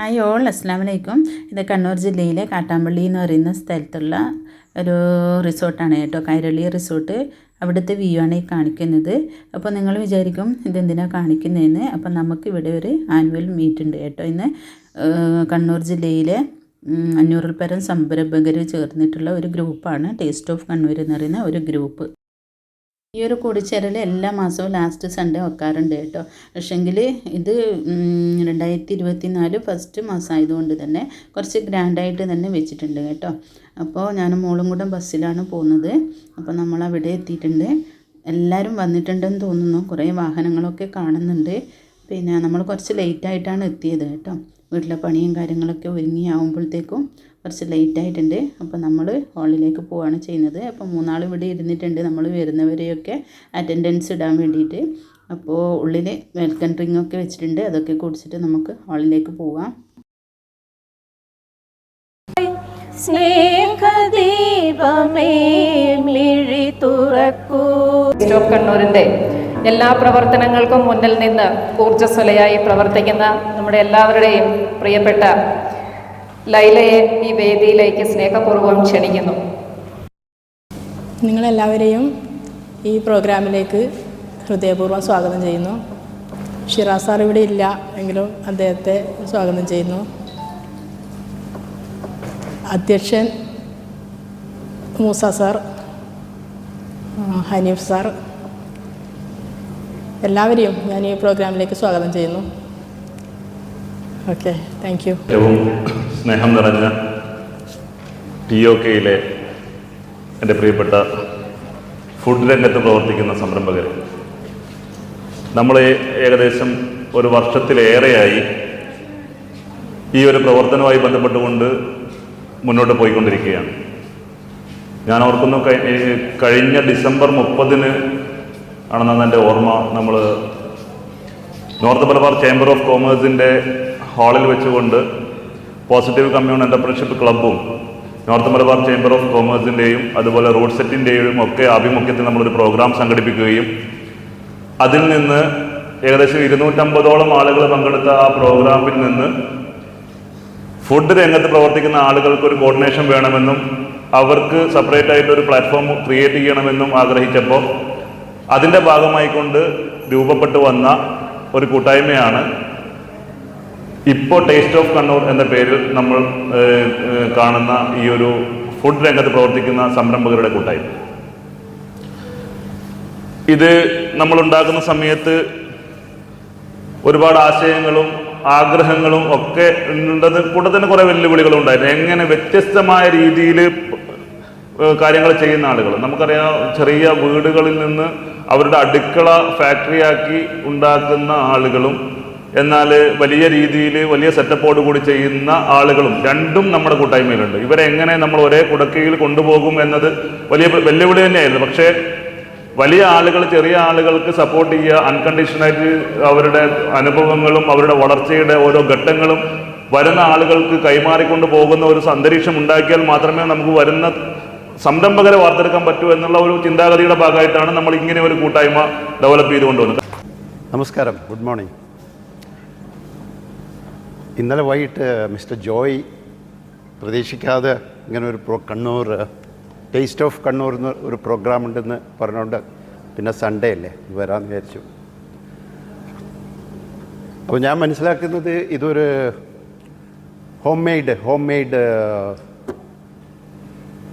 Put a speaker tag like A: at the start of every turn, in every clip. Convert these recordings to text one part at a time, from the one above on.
A: Hi all അസ്സാം വലൈക്കും ഇത് കണ്ണൂർ ജില്ലയിലെ കാട്ടാമ്പള്ളി എന്ന് പറയുന്ന സ്ഥലത്തുള്ള ഒരു റിസോർട്ടാണ് കേട്ടോ കൈരളി റിസോർട്ട്. അവിടുത്തെ വ്യൂ ആണ് ഈ കാണിക്കുന്നത്. അപ്പോൾ നിങ്ങൾ വിചാരിക്കും ഇതെന്തിനാണ് കാണിക്കുന്നതെന്ന്. അപ്പോൾ നമുക്ക് ഇവിടെ ഒരു ആനുവൽ മീറ്റ് ഉണ്ട് കേട്ടോ ഇന്ന്. കണ്ണൂർ ജില്ലയിലെ അഞ്ഞൂറിൽ പരം സംരംഭകർ ചേർന്നിട്ടുള്ള ഒരു ഗ്രൂപ്പാണ് ടേസ്റ്റ് ഓഫ് കണ്ണൂർ എന്ന് പറയുന്ന ഒരു ഗ്രൂപ്പ് ഈ ഒരു കൂടിച്ചേരൽ എല്ലാ മാസവും ലാസ്റ്റ് സൺഡേ വെക്കാറുണ്ട് കേട്ടോ. പക്ഷേങ്കിൽ ഇത് രണ്ടായിരത്തി ഇരുപത്തി നാല് ഫസ്റ്റ് മാസമായതുകൊണ്ട് തന്നെ കുറച്ച് ഗ്രാൻഡായിട്ട് തന്നെ വെച്ചിട്ടുണ്ട് കേട്ടോ. അപ്പോൾ ഞാൻ മോളും കൂടെ ബസ്സിലാണ് പോകുന്നത്. അപ്പോൾ നമ്മൾ അവിടെ എത്തിയിട്ടുണ്ട്. എല്ലാവരും വന്നിട്ടുണ്ടെന്ന് തോന്നുന്നു. കുറേ വാഹനങ്ങളൊക്കെ കാണുന്നുണ്ട്. പിന്നെ നമ്മൾ കുറച്ച് ലേറ്റായിട്ടാണ് എത്തിയത് കേട്ടോ. വീട്ടിലെ പണിയും കാര്യങ്ങളൊക്കെ ഒരുങ്ങി ആകുമ്പോഴത്തേക്കും കുറച്ച് ലേറ്റ് ആയിട്ടുണ്ട് അപ്പോൾ നമ്മൾ ഹാളിലേക്ക് പോവുകയാണ് ചെയ്യുന്നത്. അപ്പോൾ മൂന്നാൾ ഇവിടെ ഇരുന്നിട്ടുണ്ട്. നമ്മൾ വരുന്നവരെയൊക്കെ അറ്റൻഡൻസ് ഇടാൻ വേണ്ടിയിട്ട്. അപ്പോൾ ഉള്ളിൽ വെൽക്കം ഡ്രിങ്ക് ഒക്കെ വെച്ചിട്ടുണ്ട്. അതൊക്കെ കുടിച്ചിട്ട് നമുക്ക് ഹാളിലേക്ക് പോവാം.
B: സ്നേഹദീപമേ മിഴി തുറക്കൂ.
C: സ്റ്റോപ്പ് കണ്ണൂരിന്റെ എല്ലാ പ്രവർത്തനങ്ങൾക്കും മുന്നിൽ നിന്ന് ഊർജസ്വലയായി പ്രവർത്തിക്കുന്ന നമ്മുടെ എല്ലാവരുടെയും പ്രിയപ്പെട്ട ലൈലയെ ഈ വേദിയിലേക്ക് സ്നേഹപൂർവം ക്ഷണിക്കുന്നു.
D: നിങ്ങളെല്ലാവരെയും ഈ പ്രോഗ്രാമിലേക്ക് ഹൃദയപൂർവം സ്വാഗതം ചെയ്യുന്നു. ഷിറാസ് സാർ ഇവിടെ ഇല്ല എങ്കിലും അദ്ദേഹത്തെ സ്വാഗതം ചെയ്യുന്നു. അധ്യക്ഷൻ മൂസ സാർ ഹനീഫ് സാർ എല്ലാവരെയും ഞാൻ ഈ പ്രോഗ്രാമിലേക്ക് സ്വാഗതം ചെയ്യുന്നു. Okay thank you.
E: സ്നേഹം നിറഞ്ഞ ടി ഒ കെയിലെ എന്റെ പ്രിയപ്പെട്ട ഫുഡ് രംഗത്ത് പ്രവർത്തിക്കുന്ന സംരംഭകർ നമ്മൾ ഏകദേശം ഒരു വർഷത്തിലേറെയായി ഈ ഒരു പ്രവർത്തനവുമായി ബന്ധപ്പെട്ടുകൊണ്ട് മുന്നോട്ട് പോയിക്കൊണ്ടിരിക്കുകയാണ്. ഞാൻ ഓർക്കുന്നു കഴിഞ്ഞ ഡിസംബർ മുപ്പതിന് ആണെന്നാണ് എന്റെ ഓർമ്മ. നമ്മൾ നോർത്ത് മലബാർ ചേംബർ ഓഫ് കോമേഴ്സിന്റെ ഹാളിൽ വെച്ചുകൊണ്ട് പോസിറ്റീവ് കമ്മ്യൂൺ എന്റർപ്രണർഷിപ്പ് ക്ലബ്ബും നോർത്ത് മലബാർ ചേംബർ ഓഫ് കോമേഴ്സിന്റെയും അതുപോലെ റോഡ് സെറ്റിന്റെയും ഒക്കെ ആഭിമുഖ്യത്തിൽ നമ്മളൊരു പ്രോഗ്രാം സംഘടിപ്പിക്കുകയും അതിൽ നിന്ന് ഏകദേശം ഇരുന്നൂറ്റമ്പതോളം ആളുകൾ പങ്കെടുത്ത ആ പ്രോഗ്രാമിൽ നിന്ന് ഫുഡ് രംഗത്ത് പ്രവർത്തിക്കുന്ന ആളുകൾക്ക് ഒരു കോർഡിനേഷൻ വേണമെന്നും അവർക്ക് സെപ്പറേറ്റ് ആയിട്ട് ഒരു പ്ലാറ്റ്ഫോം ക്രിയേറ്റ് ചെയ്യണമെന്നും ആഗ്രഹിച്ചപ്പോൾ അതിന്റെ ഭാഗമായിക്കൊണ്ട് രൂപപ്പെട്ടു വന്ന ഒരു കൂട്ടായ്മയാണ് ഇപ്പോൾ ടേസ്റ്റ് ഓഫ് കണ്ണൂർ എന്ന പേരിൽ നമ്മൾ കാണുന്ന ഈ ഒരു ഫുഡ് രംഗത്ത് പ്രവർത്തിക്കുന്ന സംരംഭകരുടെ കൂട്ടായ്മ ഇത് നമ്മൾ ഉണ്ടാക്കുന്ന സമയത്ത് ഒരുപാട് ആശയങ്ങളും ആഗ്രഹങ്ങളും ഒക്കെ ഉണ്ടത് കൂടെ തന്നെ കുറെ വെല്ലുവിളികളും ഉണ്ടായിരുന്നു. എങ്ങനെ വ്യത്യസ്തമായ രീതിയിൽ കാര്യങ്ങൾ ചെയ്യുന്ന ആളുകൾ. നമുക്കറിയാം ചെറിയ വീടുകളിൽ നിന്ന് അവരുടെ അടുക്കള ഫാക്ടറിയാക്കി ഉണ്ടാക്കുന്ന ആളുകളും എന്നാൽ വലിയ രീതിയിൽ വലിയ സെറ്റപ്പോട് കൂടി ചെയ്യുന്ന ആളുകളും രണ്ടും നമ്മുടെ കൂട്ടായ്മയിലുണ്ട്. ഇവരെ എങ്ങനെ നമ്മൾ ഒരേ കുടക്കയിൽ കൊണ്ടുപോകും എന്നത് വലിയ വെല്ലുവിളി തന്നെയായിരുന്നു. പക്ഷേ വലിയ ആളുകൾ ചെറിയ ആളുകൾക്ക് സപ്പോർട്ട് ചെയ്യുക അൺകണ്ടീഷണായിട്ട് അവരുടെ അനുഭവങ്ങളും അവരുടെ വളർച്ചയുടെ ഓരോ ഘട്ടങ്ങളും വരുന്ന ആളുകൾക്ക് കൈമാറിക്കൊണ്ട് പോകുന്ന ഒരു അന്തരീക്ഷം ഉണ്ടാക്കിയാൽ മാത്രമേ നമുക്ക് വരുന്ന സംരംഭകരെ വാർത്തെടുക്കാൻ പറ്റൂ എന്നുള്ള ഒരു ചിന്താഗതിയുടെ ഭാഗമായിട്ടാണ് നമ്മൾ ഇങ്ങനെ ഒരു കൂട്ടായ്മ ഡെവലപ്പ് ചെയ്തുകൊണ്ടുവന്നത്
F: നമസ്കാരം. ഗുഡ് മോർണിംഗ് ഇന്നലെ വൈകിട്ട് മിസ്റ്റർ ജോയ് പ്രതീക്ഷിക്കാതെ ഇങ്ങനെ ഒരു pro Kannur taste of Kannur എന്ന് ഒരു പ്രോഗ്രാം ഉണ്ടെന്ന് പറഞ്ഞുകൊണ്ട് പിന്നെ സൺഡേ അല്ലേ വരാമെന്ന് വിചാരിച്ചു. അപ്പോൾ ഞാൻ മനസ്സിലാക്കുന്നത് ഇതൊരു home made home made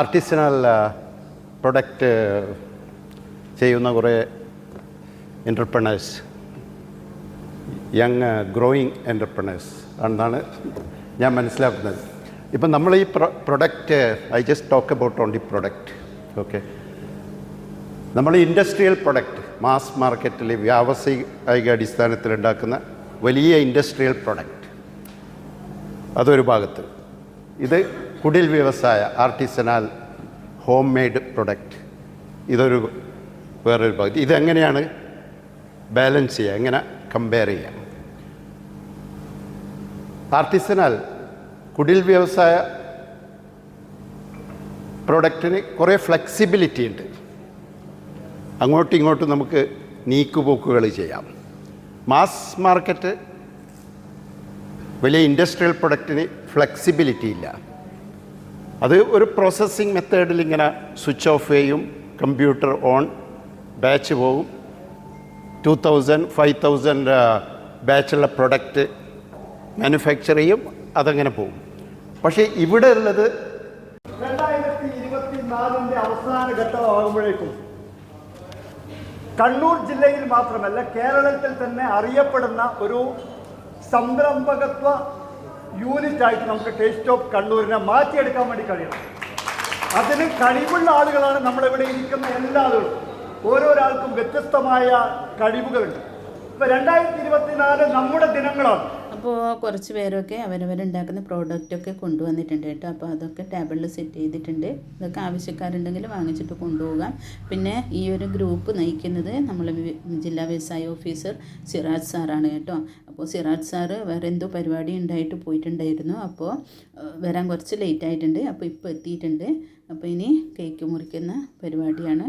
F: artisanal product ചെയ്യുന്ന കുറേ എന്റർപ്രണേഴ്സ് യങ് ഗ്രോയിങ് എന്റർപ്രണേഴ്സ് ആണെന്നാണ് ഞാൻ മനസ്സിലാക്കുന്നത്. ഇപ്പം നമ്മൾ ഈ pro product I just talk about on the product okay നമ്മൾ ഇൻഡസ്ട്രിയൽ പ്രൊഡക്റ്റ് മാസ് മാർക്കറ്റിൽ വ്യാവസായിക അടിസ്ഥാനത്തിൽ ഉണ്ടാക്കുന്ന വലിയ ഇൻഡസ്ട്രിയൽ പ്രൊഡക്റ്റ് അതൊരു ഭാഗത്ത്. ഇത് കുടിൽ വ്യവസായ ആർട്ടിസനാൽ ഹോം മെയ്ഡ് പ്രൊഡക്റ്റ് ഇതൊരു വേറൊരു ഭാഗത്ത്. ഇതെങ്ങനെയാണ് ബാലൻസ് ചെയ്യുക? എങ്ങനെ കമ്പയർ ചെയ്യാം. ആർട്ടിസനാൽ കുടിൽ വ്യവസായ പ്രൊഡക്റ്റിന് കുറേ ഫ്ലെക്സിബിലിറ്റി ഉണ്ട്. അങ്ങോട്ടും ഇങ്ങോട്ടും നമുക്ക് നീക്കുപോക്കുകൾ ചെയ്യാം. മാസ് മാർക്കറ്റ് വലിയ ഇൻഡസ്ട്രിയൽ പ്രൊഡക്റ്റിന് ഫ്ലെക്സിബിലിറ്റി ഇല്ല. അത് ഒരു പ്രോസസ്സിങ് മെത്തേഡിൽ ഇങ്ങനെ സ്വിച്ച് ഓഫ് ചെയ്യും കമ്പ്യൂട്ടർ ഓൺ ബാച്ച് പോവും. ടു തൗസൻഡ് ഫൈവ് തൗസൻഡ് ബാച്ചുള്ള പ്രൊഡക്റ്റ് മാനുഫാക്ചർ ചെയ്യും അതങ്ങനെ പോകും. പക്ഷേ ഇവിടെ ഉള്ളത്
G: രണ്ടായിരത്തി ഇരുപത്തിനാലിന്റെ അവസാന ഘട്ടമാകുമ്പോഴേക്കും കണ്ണൂർ ജില്ലയിൽ മാത്രമല്ല കേരളത്തിൽ തന്നെ അറിയപ്പെടുന്ന ഒരു സംരംഭകത്വ യൂണിറ്റായിട്ട് നമുക്ക് ടേസ്റ്റ് ഓഫ് കണ്ണൂരിനെ മാറ്റിയെടുക്കാൻ വേണ്ടി കഴിയണം. അതിന് കഴിവുള്ള ആളുകളാണ് നമ്മളിവിടെ ഇരിക്കുന്ന എല്ലാവരും ഓരോരാൾക്കും വ്യത്യസ്തമായ കഴിവുകളുണ്ട്. ഇപ്പൊ രണ്ടായിരത്തി ഇരുപത്തിനാല് നമ്മുടെ ദിനങ്ങളാണ്.
A: അപ്പോൾ കുറച്ച് പേരൊക്കെ അവരവരുണ്ടാക്കുന്ന പ്രോഡക്റ്റൊക്കെ കൊണ്ടുവന്നിട്ടുണ്ട് കേട്ടോ. അപ്പോൾ അതൊക്കെ ടേബിളിൽ സെറ്റ് ചെയ്തിട്ടുണ്ട്. ഇതൊക്കെ ആവശ്യക്കാരുണ്ടെങ്കിൽ വാങ്ങിച്ചിട്ട് കൊണ്ടുപോകാം. പിന്നെ ഈ ഒരു ഗ്രൂപ്പ് നയിക്കുന്നത് നമ്മൾ ജില്ലാ വ്യവസായ ഓഫീസർ സിറാജ് സാറാണ് കേട്ടോ. അപ്പോൾ സിറാജ് സാറ് വേറെ എന്തോ പരിപാടി ഉണ്ടായിട്ട് പോയിട്ടുണ്ടായിരുന്നു. അപ്പോൾ വരാൻ കുറച്ച് ലേറ്റ് ആയിട്ടുണ്ട്. അപ്പോൾ ഇപ്പോൾ എത്തിയിട്ടുണ്ട്. അപ്പോൾ ഇനി കേക്ക് മുറിക്കുന്ന പരിപാടിയാണ്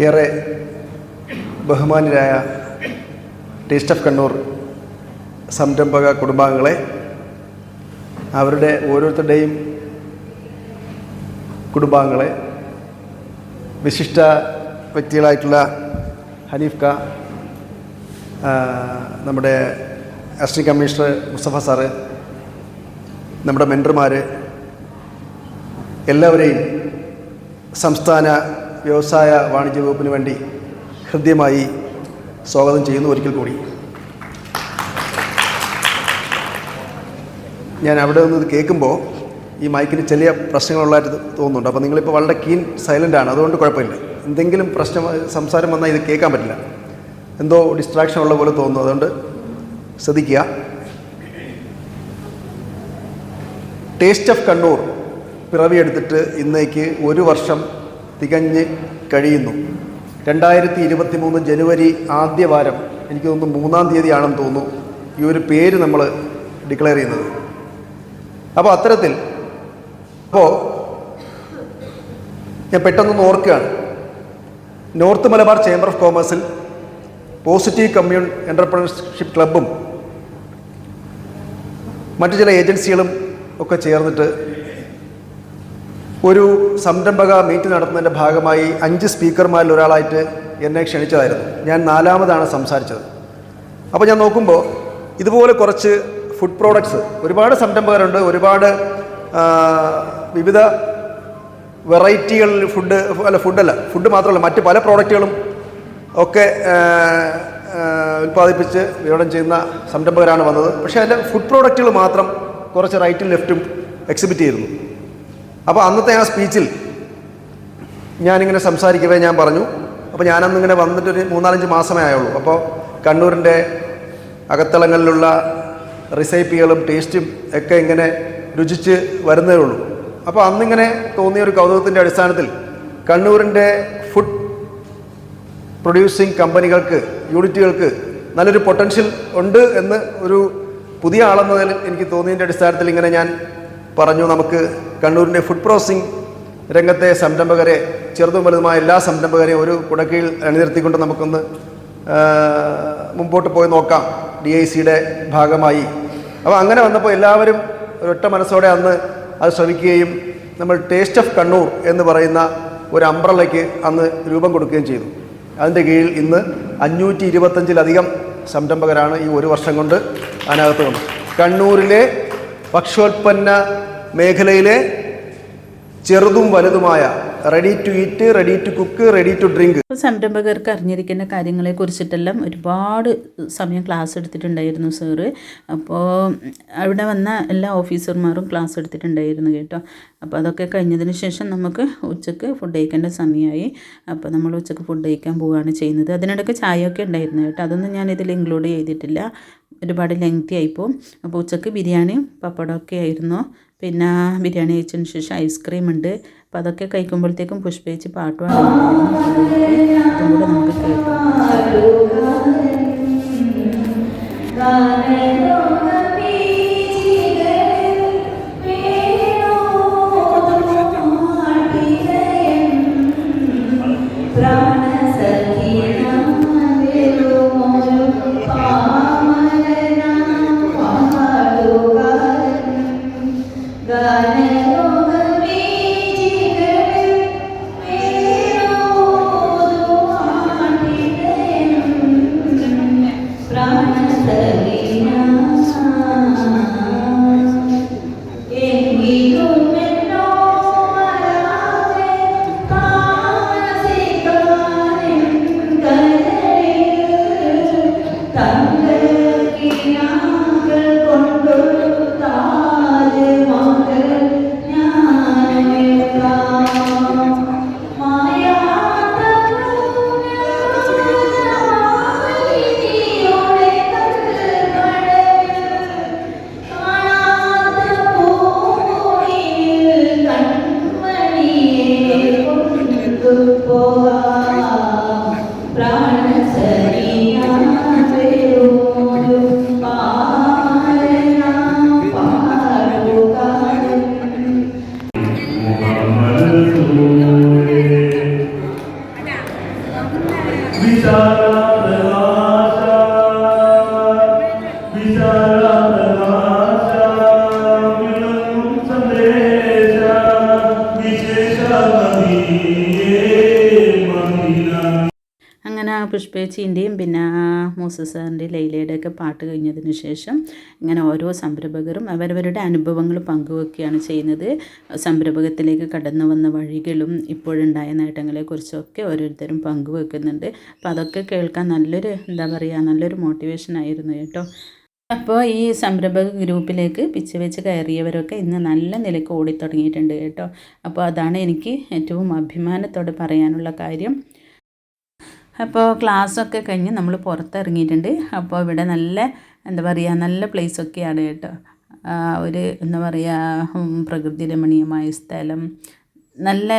H: ഏറെ ബഹുമാനരായ ടേസ്റ്റ് ഓഫ് കണ്ണൂർ സംരംഭക കുടുംബാംഗങ്ങളെ അവരുടെ ഓരോരുത്തരുടെയും കുടുംബാംഗങ്ങളെ വിശിഷ്ട വ്യക്തികളായിട്ടുള്ള ഹനീഫ് ക നമ്മുടെ അസിസ്റ്റന്റ് കമ്മീഷണർ മുസ്തഫ സാറ് നമ്മുടെ മെന്റർമാർ എല്ലാവരെയും സംസ്ഥാന വ്യവസായ വാണിജ്യ വകുപ്പിന് വേണ്ടി ഹൃദ്യമായി സ്വാഗതം ചെയ്യുന്നു ഒരിക്കൽ കൂടി. ഞാൻ അവിടെ നിന്ന് ഇത് കേൾക്കുമ്പോൾ ഈ മൈക്കിന് ചെറിയ പ്രശ്നങ്ങളുള്ളതായിട്ട് തോന്നുന്നുണ്ട്. അപ്പോൾ നിങ്ങളിപ്പോൾ വളരെ കീൻ സൈലന്റ് ആണ്. അതുകൊണ്ട് കുഴപ്പമില്ല. എന്തെങ്കിലും പ്രശ്നം സംസാരം വന്നാൽ ഇത് കേൾക്കാൻ പറ്റില്ല. എന്തോ ഡിസ്ട്രാക്ഷൻ ഉള്ള പോലെ തോന്നുന്നു. അതുകൊണ്ട് ശ്രദ്ധിക്കുക. ടേസ്റ്റ് ഓഫ് കണ്ണൂർ പിറവിയെടുത്തിട്ട് ഇന്നേക്ക് ഒരു വർഷം തികഞ്ഞ് കഴിയുന്നു. രണ്ടായിരത്തി ഇരുപത്തി മൂന്ന് ജനുവരി ആദ്യ വാരം എനിക്ക് തോന്നുന്നു മൂന്നാം തീയതിയാണെന്ന് തോന്നുന്നു ഈ ഒരു പേര് നമ്മൾ ഡിക്ലെയർ ചെയ്യുന്നത്. അപ്പോൾ അത്തരത്തിൽ അപ്പോൾ ഞാൻ പെട്ടെന്നൊന്ന് ഓർക്കുകയാണ്. നോർത്ത് മലബാർ ചേംബർ ഓഫ് കോമേഴ്സിൽ പോസിറ്റീവ് കമ്മ്യൂൺ എന്റർപ്രണർഷിപ്പ് ക്ലബും മറ്റു ചില ഏജൻസികളും ഒക്കെ ചേർന്നിട്ട് ഒരു സംരംഭക മീറ്റ് നടത്തുന്നതിന്റെ ഭാഗമായി അഞ്ച് സ്പീക്കർമാരിൽ ഒരാളായിട്ട് എന്നെ ക്ഷണിച്ചതായിരുന്നു. ഞാൻ നാലാമതാണ് സംസാരിച്ചത്. അപ്പോൾ ഞാൻ നോക്കുമ്പോൾ ഇതുപോലെ കുറച്ച് ഫുഡ് പ്രോഡക്ട്സ് ഒരുപാട് സംരംഭകരുണ്ട് ഒരുപാട് വിവിധ വെറൈറ്റികളിൽ ഫുഡ് അല്ല ഫുഡല്ല ഫുഡ് മാത്രമല്ല മറ്റ് പല പ്രോഡക്റ്റുകളും ഒക്കെ ഉൽപ്പാദിപ്പിച്ച് വിതരണം ചെയ്യുന്ന സംരംഭകരാണ് വന്നത്. പക്ഷേ അതിന്റെ ഫുഡ് പ്രോഡക്റ്റുകൾ മാത്രം കുറച്ച് റൈറ്റും ലെഫ്റ്റും എക്സിബിറ്റ് ചെയ്തിരുന്നു. അപ്പോൾ അന്നത്തെ ആ സ്പീച്ചിൽ ഞാനിങ്ങനെ സംസാരിക്കവേ ഞാൻ പറഞ്ഞു. അപ്പോൾ ഞാനന്നിങ്ങനെ വന്നിട്ടൊരു മൂന്നാലഞ്ച് മാസമേ ആയുള്ളൂ. അപ്പോൾ കണ്ണൂരിന്റെ അകത്തളങ്ങളിലുള്ള റിസൈപ്പികളും ടേസ്റ്റും ഒക്കെ ഇങ്ങനെ രുചിച്ച് വരുന്നേ ഉള്ളൂ. അപ്പോൾ അന്നിങ്ങനെ തോന്നിയ ഒരു കൗതുകത്തിന്റെ അടിസ്ഥാനത്തിൽ കണ്ണൂരിന്റെ ഫുഡ് പ്രൊഡ്യൂസിങ് കമ്പനികൾക്ക് യൂണിറ്റുകൾക്ക് നല്ലൊരു പൊട്ടൻഷ്യൽ ഉണ്ട് എന്ന് ഒരു പുതിയ ആളെന്നതിൽ എനിക്ക് തോന്നിയതിന്റെ അടിസ്ഥാനത്തിൽ ഇങ്ങനെ ഞാൻ പറഞ്ഞു നമുക്ക് കണ്ണൂരിന്റെ ഫുഡ് പ്രോസസ്സിംഗ് രംഗത്തെ സംരംഭകരെ ചെറുതും വലുതുമായ എല്ലാ സംരംഭകരെയും ഒരു കുടക്കീഴിൽ അണിനിർത്തിക്കൊണ്ട് നമുക്കൊന്ന് മുമ്പോട്ട് പോയി നോക്കാം. ഡി ഐ സിയുടെ ഭാഗമായി. അപ്പോൾ അങ്ങനെ വന്നപ്പോൾ എല്ലാവരും ഒരൊറ്റ മനസ്സോടെ അന്ന് അത് ശ്രമിക്കുകയും നമ്മൾ ടേസ്റ്റ് ഓഫ് കണ്ണൂർ എന്ന് പറയുന്ന ഒരു അംബ്രലയ്ക്ക് അന്ന് രൂപം കൊടുക്കുകയും ചെയ്തു. അതിന്റെ കീഴിൽ ഇന്ന് അഞ്ഞൂറ്റി ഇരുപത്തഞ്ചിലധികം സംരംഭകരാണ് ഈ ഒരു വർഷം കൊണ്ട് അതിനകത്ത് വന്നത്. കണ്ണൂരിലെ ഭക്ഷ്യോൽപ്പന്ന മേഖലയിലെ ചെറുതും വലുതുമായ ready to eat ready to cook ready to drink
A: സംരംഭകർക്ക് അറിഞ്ഞിരിക്കേണ്ട കാര്യങ്ങളെ കുറിച്ചിട്ടെല്ലാം ഒരുപാട് സമയം ക്ലാസ് എടുത്തിട്ടുണ്ടായിരുന്നു സാറ് അപ്പോൾ അവിടെ വന്ന എല്ലാ ഓഫീസർമാരും ക്ലാസ് എടുത്തിട്ടുണ്ടായിരുന്നു കേട്ടോ. അപ്പോൾ അതൊക്കെ കഴിഞ്ഞതിന് ശേഷം നമുക്ക് ഉച്ചയ്ക്ക് ഫുഡ് കഴിക്കേണ്ട സമയമായി. അപ്പോൾ നമ്മൾ ഉച്ചയ്ക്ക് ഫുഡ് കഴിക്കാൻ പോവുകയാണ് ചെയ്യുന്നത്. അതിനിടയ്ക്ക് ചായയൊക്കെ ഉണ്ടായിരുന്നു കേട്ടോ. അതൊന്നും ഞാൻ ഇതിൽ ഇൻക്ലൂഡ് ചെയ്തിട്ടില്ല. ഒരുപാട് ലെങ്തി ആയിപ്പോവും. അപ്പോൾ ഉച്ചയ്ക്ക് ബിരിയാണി പപ്പടമൊക്കെ ആയിരുന്നു. പിന്നെ ബിരിയാണി കഴിച്ചതിന് ശേഷം ഐസ്ക്രീം ഉണ്ട്. അപ്പോൾ അതൊക്കെ കഴിക്കുമ്പോഴത്തേക്കും പുഷ്പേച്ച് പാട്ട് പാടും നമുക്ക് കേൾക്കാം. ആ പുഷ്പേച്ചീന്റെയും പിന്നെ മൂസ സാറിന്റെയും ലൈലയുടെ ഒക്കെ പാട്ട് കഴിഞ്ഞതിന് ശേഷം ഇങ്ങനെ ഓരോ സംരംഭകരും അവരവരുടെ അനുഭവങ്ങൾ പങ്കുവെക്കുകയാണ് ചെയ്യുന്നത്. സംരംഭകത്തിലേക്ക് കടന്നു വന്ന വഴികളും ഇപ്പോഴുണ്ടായ നേട്ടങ്ങളെക്കുറിച്ചൊക്കെ ഓരോരുത്തരും പങ്കുവെക്കുന്നുണ്ട്. അപ്പോൾ അതൊക്കെ കേൾക്കാൻ നല്ലൊരു എന്താ പറയുക നല്ലൊരു മോട്ടിവേഷൻ ആയിരുന്നു കേട്ടോ. അപ്പോൾ ഈ സംരംഭക ഗ്രൂപ്പിലേക്ക് പിച്ച് വെച്ച് കയറിയവരൊക്കെ ഇന്ന് നല്ല നിലയ്ക്ക് ഓടിത്തുടങ്ങിയിട്ടുണ്ട് കേട്ടോ. അപ്പോൾ അതാണ് എനിക്ക് ഏറ്റവും അഭിമാനത്തോടെ പറയാനുള്ള കാര്യം. അപ്പോൾ ക്ലാസ്സൊക്കെ കഴിഞ്ഞ് നമ്മൾ പുറത്തിറങ്ങിയിട്ടുണ്ട്. അപ്പോൾ ഇവിടെ നല്ല എന്താ പറയുക നല്ല പ്ലേസൊക്കെയാണ് കേട്ടോ. ഒരു എന്താ പറയുക പ്രകൃതി രമണീയമായ സ്ഥലം. നല്ല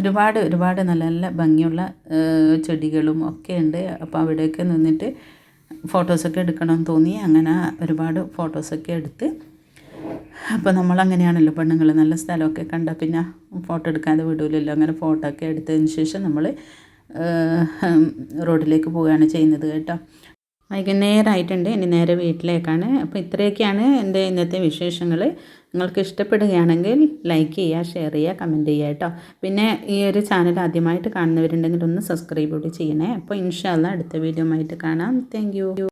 A: ഒരുപാട് ഒരുപാട് നല്ല നല്ല ഭംഗിയുള്ള ചെടികളും ഒക്കെ ഉണ്ട്. അപ്പോൾ അവിടെയൊക്കെ നിന്നിട്ട് ഫോട്ടോസൊക്കെ എടുക്കണം തോന്നി. അങ്ങനെ ഒരുപാട് ഫോട്ടോസൊക്കെ എടുത്ത്. അപ്പോൾ നമ്മൾ അങ്ങനെയാണല്ലോ പെണ്ണുങ്ങൾ നല്ല സ്ഥലമൊക്കെ കണ്ടാൽ പിന്നെ ഫോട്ടോ എടുക്കാതെ വിടൂലല്ലോ. അങ്ങനെ ഫോട്ടോ ഒക്കെ എടുത്തതിന് ശേഷം നമ്മൾ റോഡിലേക്ക് പോവുകയാണ് ചെയ്യുന്നത് കേട്ടോ. വൈകുന്നേരമായിട്ടുണ്ട് ഇനി നേരെ വീട്ടിലേക്കാണ്. അപ്പോൾ ഇത്രയൊക്കെയാണ് എന്റെ ഇന്നത്തെ വിശേഷങ്ങൾ നിങ്ങൾക്ക് ഇഷ്ടപ്പെടുകയാണെങ്കിൽ ലൈക്ക് ചെയ്യുക ഷെയർ ചെയ്യുക കമന്റ് ചെയ്യുക കേട്ടോ. പിന്നെ ഈ ഒരു ചാനൽ ആദ്യമായിട്ട് കാണുന്നവരുണ്ടെങ്കിൽ ഒന്ന് സബ്സ്ക്രൈബ് കൂടി ചെയ്യണേ. അപ്പോൾ ഇൻഷാല്ല അടുത്ത വീഡിയോ ആയിട്ട് കാണാം. താങ്ക്